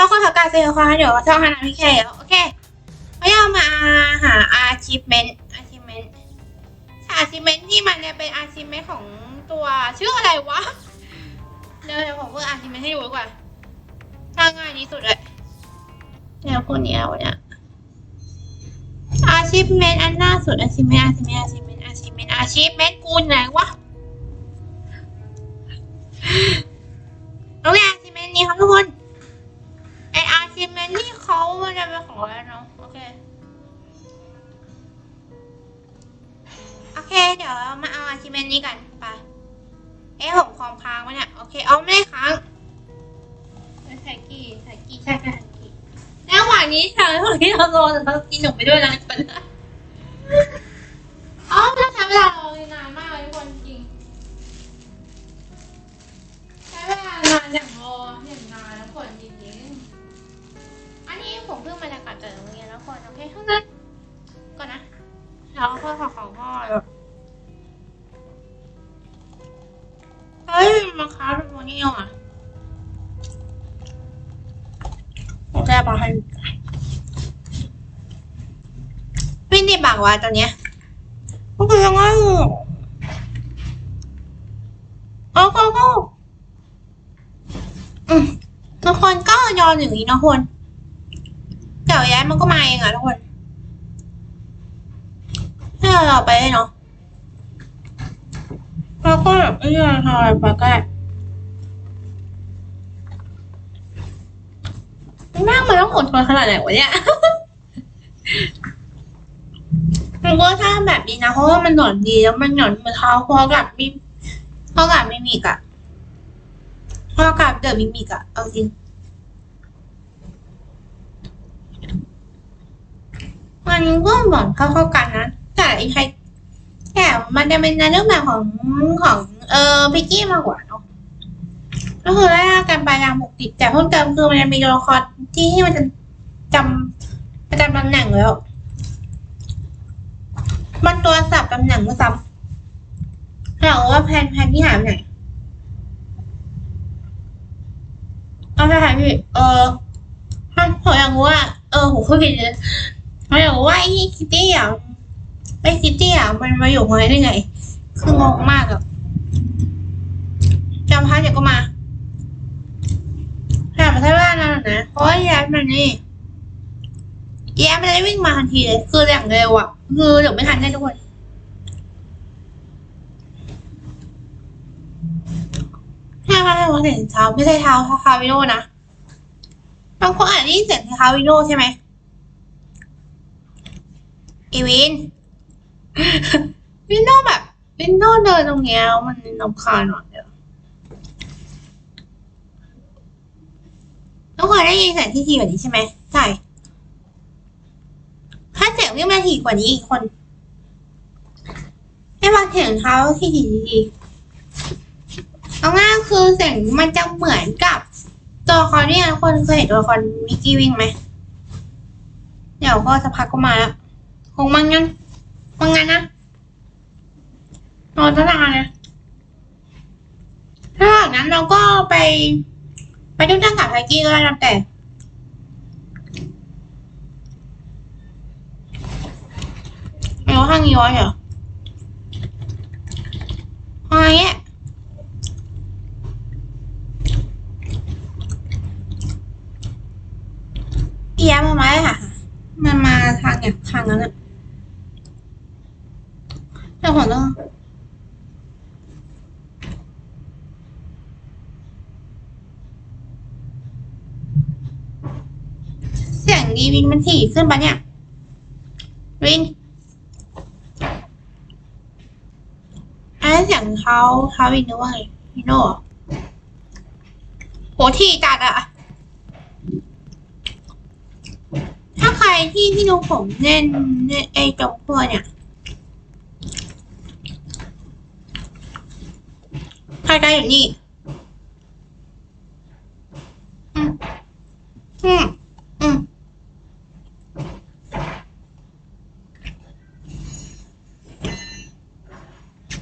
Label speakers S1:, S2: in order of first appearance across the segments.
S1: ค่ะคนทักการเซลล์ค่ะเดี๋ยวช่องฮานาพี่แคร์โอเคเราจะมาหา achievement achievement achievement ที่มันจะเป็น achievement ของตัวชื่ออะไรวะเดี๋ยวเดี๋ยวผมเพิ่ง achievement ให้ดูดีกว่าถ้าง่ายที่สุดเลยเดี๋ยวพวกนี้เอาเนี่ย achievement อันหน้าสุด achievement achievement achievement achievement achievement กูไหนวะ เค เดี๋ยวเรามาเอาอาร์ชิเมนนี้กันไปเอ๊ะผมความค้างวะเนี่ย โอเค เอาไม่ได้ค้างใส่กี่ใส่กี่ใช่ใช่ใส่กี่ระหว่างนี้ทางระหว่างที่เรารอเรากินหนมไปด้วยนะคนนะอ๋อถ้าใช้เวลารอนานมากเลยทุกคนจริง ใช้เวลานานอย่างรออย่างนานแล้วคนจริงๆอันนี้ผมเพิ่งมาจากการเจอโรงเรียนแล้วคนโอเคเท่านั้นก่อนนะแล้วพ่อขอของพ่อ ยมาค้าเป็นโมนี่อะผมแค่บอกให้วิ่งดีบังวะตอนเนี้ยก็คือยังไงโอ้โหโอ้อืมทุกคนก็ยอมอย่างนี้นะคนเดี๋ยวย้ายมันก็มาเองอะทุกคนให้เราไปเนาะ แล้วก็แบบไม่ยอมทำอะไรไปก็ได้แม่งมันต้องอดทนขนาดไหนวะเนี่ยมันก็ถ้าแบบนี้นะเพราะว่ามันหนอนดีแล้วมันหนอนมือเท้าพอกับมีพอกับมิมิกอะพอกับเดอะมิมิกอะเอาจริงมันก็เหมือนเข้าเข้าๆกันนะแต่ไอ้ใคร แต่มันจะเป็นในเรื่องแบบของของเออพิกกี้มากกว่าเนาะก็คือไล่ล่ากันไปตามปกติแต่เพิ่มเติมคือมันจะมีตัวละครที่ที่มันจะจำประจำตำแหน่งแล้ว มันตัวสับตำแหน่งด้วยซ้ำถามว่าแพนแพนที่หายไปไหนเอาไปหายพี่เออถ้าผมอยากรู้ว่าเออผมเคยเห็นเลยเขาอยากรู้ว่าไอ้คิตตี้อะ ไอ้คิตี้อะมันมาอยู่มาได้ไง คืองงมากอะจำพาเดี๋ยวก็มาแต่มาที่บ้านนั่นนะเพราะว่าแย้มมันนี่แย้มมันได้วิ่งมาทันทีเลยคืออย่างเร็วอะ คือเดี๋ยวไม่ทันแน่ทุกคนแค่ว่าให้ว่เสียงเท้าไม่ใช่เท้าเท้าวิโนนะบางคนอาจจะได้ยินเสียงเท้าวิโนใช่ไหมอีวิน วินโดว์แบบวินโดว์เดินตรงเนี้ยมันนำคาญหน่อยเดียวทุกคนได้ยินเสียงที่ทีกว่านี้ใช่ไหมใช่ถ้าเสียงวิ่งมาถี่กว่านี้อีกคนให้มาเสียงเท้าที่ถี่ทีเอาง่ายคือเสียงมันจะเหมือนกับตัวละครเนี่ทุกคนเคยเห็นตัวละครมิกกี้วิ่งไหมเดี๋ยวก็สักพักก็มาแล้วคงมั่งงั้ นมังงั้นนะนอนตั้งนานนะถ้าอย่างนั้นเราก็ไป ไปดูตั้งกับไทกี้ก็ได้นะแต่เอาห้างย้อยเหรออะไรเนี่ยเอียมาไหมค่ะ มันมาทางอย่างทางนั้นอะ แต่ผมต้องเสียงดีวินมันถี่ขึ้นปะเนี่ย วินอันเสียงเขาเขาวินนึกว่าไงวินโน่หรอโหถี่จัดอะถ้าใครที่ที่ดูผมเล่นเล่นไอ้จงพัวเนี่ย ใครกันอยู่นี่อืมอืม อืม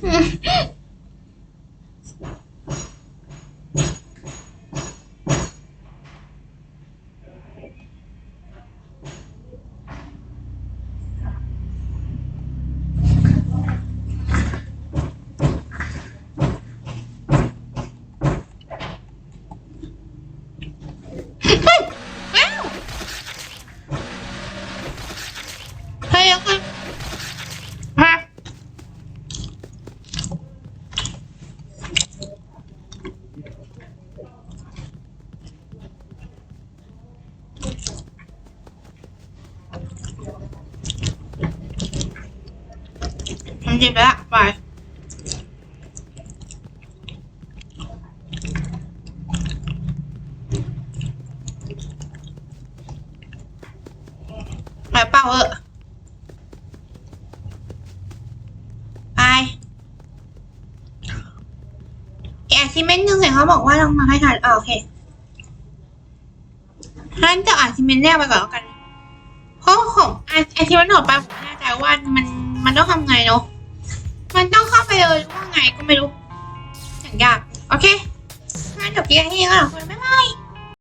S1: อืม เจ็บแล้วไปไปเป่าเออไปอีกอาทิเมนต์หนึ่งเห็นเขาบอกว่าต้องมาให้ทันอ่าโอเคงั้นจะอาทิเมนต์แรกไปก่อนแล้วกันเพราะของอาอาทิเมนต์ต่อไปผมไม่แน่ใจว่ามันมันต้องทำไงเนาะ มันต้องเข้าไปเลยว่าไงก็ไม่รู้อย่างยาก โอเคงั้นจบเพียงแค่นี้ก็แล้วกัน